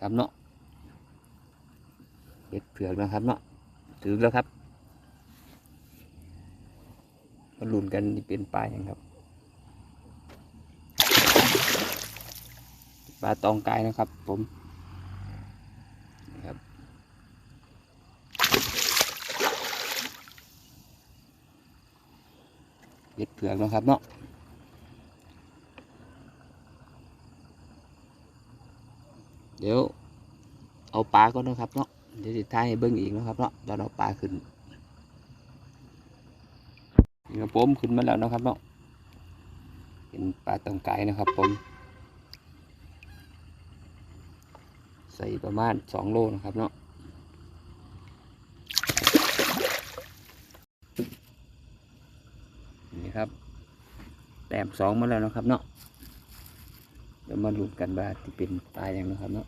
ครับเนาะเห็ดเผือกนะครับเนาะถือแล้วครับมาลุ้นกันนี่เป็นปลาอย่างครับปลาตองกายนะครับ ผมครับเห็ดเผือกนะครับเนาะ เดี๋ยวเอาปลาก็นะครับเนาะเดี๋ยวจะท้ายให้เบิ้งอีกนะครับเนาะตอนเอาปลาขึ้นนี่ครับผมขึ้นมาแล้วนะครับเนาะเป็นปลาตังไก่นะครับผม ใส่ประมาณสองโลนะครับเนาะนี่ครับแต้มสองมาแล้วนะครับเนาะ เดี๋ยวมาลุ้นกันว่าที่เป็นปลาอย่างนะครับเนาะ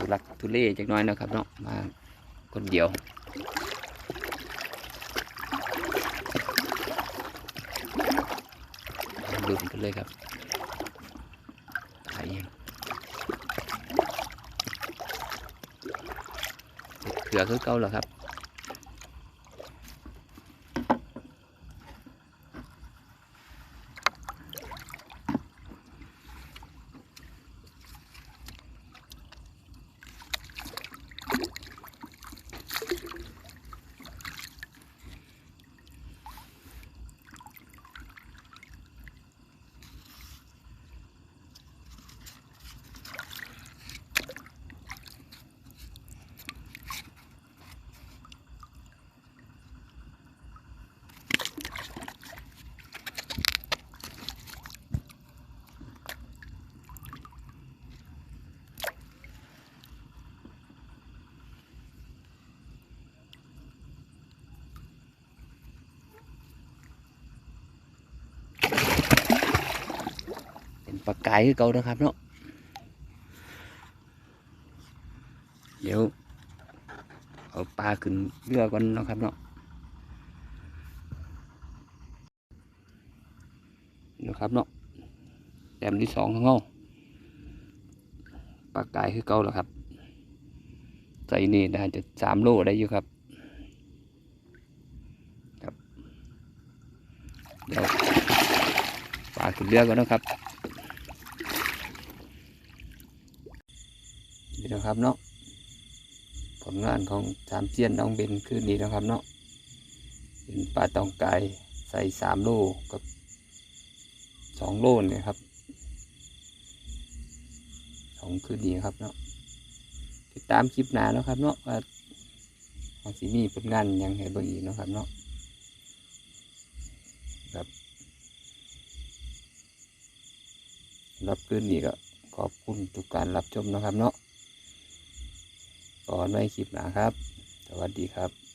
ทุลักทุเลจักน้อยนะครับเนาะมาคนเดียวลุ้นกันเลยครับตายยังเกลือคือเก่าแล้วครับ ปลากายคือเก่านะครับเนาะเดี๋ยวเอาปลาขึ้นเรือก่อนนะครับเนาะนะครับเนาะแต้มที่สองของเราปลากายคือเก่าแล้วครับใส่นี่ได้จะสามโลได้อยู่ครับครับเดี๋ยวปลาขึ้นเรือก่อนนะครับ นี่นะครับเนาะผลงานของสามเซียนน้องเบนคืนนี้นะครับเนาะเป็นปลาตองไกายใส่สามโลกับสองโลเนี่ยครับสองคืนนี้ครับเนาะติดตามคลิปหนาเนาะครับเนาะว่าของสีมีผลงานยังให้เบิ่งอีกนะครับเนาะครับรับคืนนี้ก็ขอบคุณทุกการรับชมนะครับเนาะ ขอไว้คลิปหนาครับ สวัสดีครับ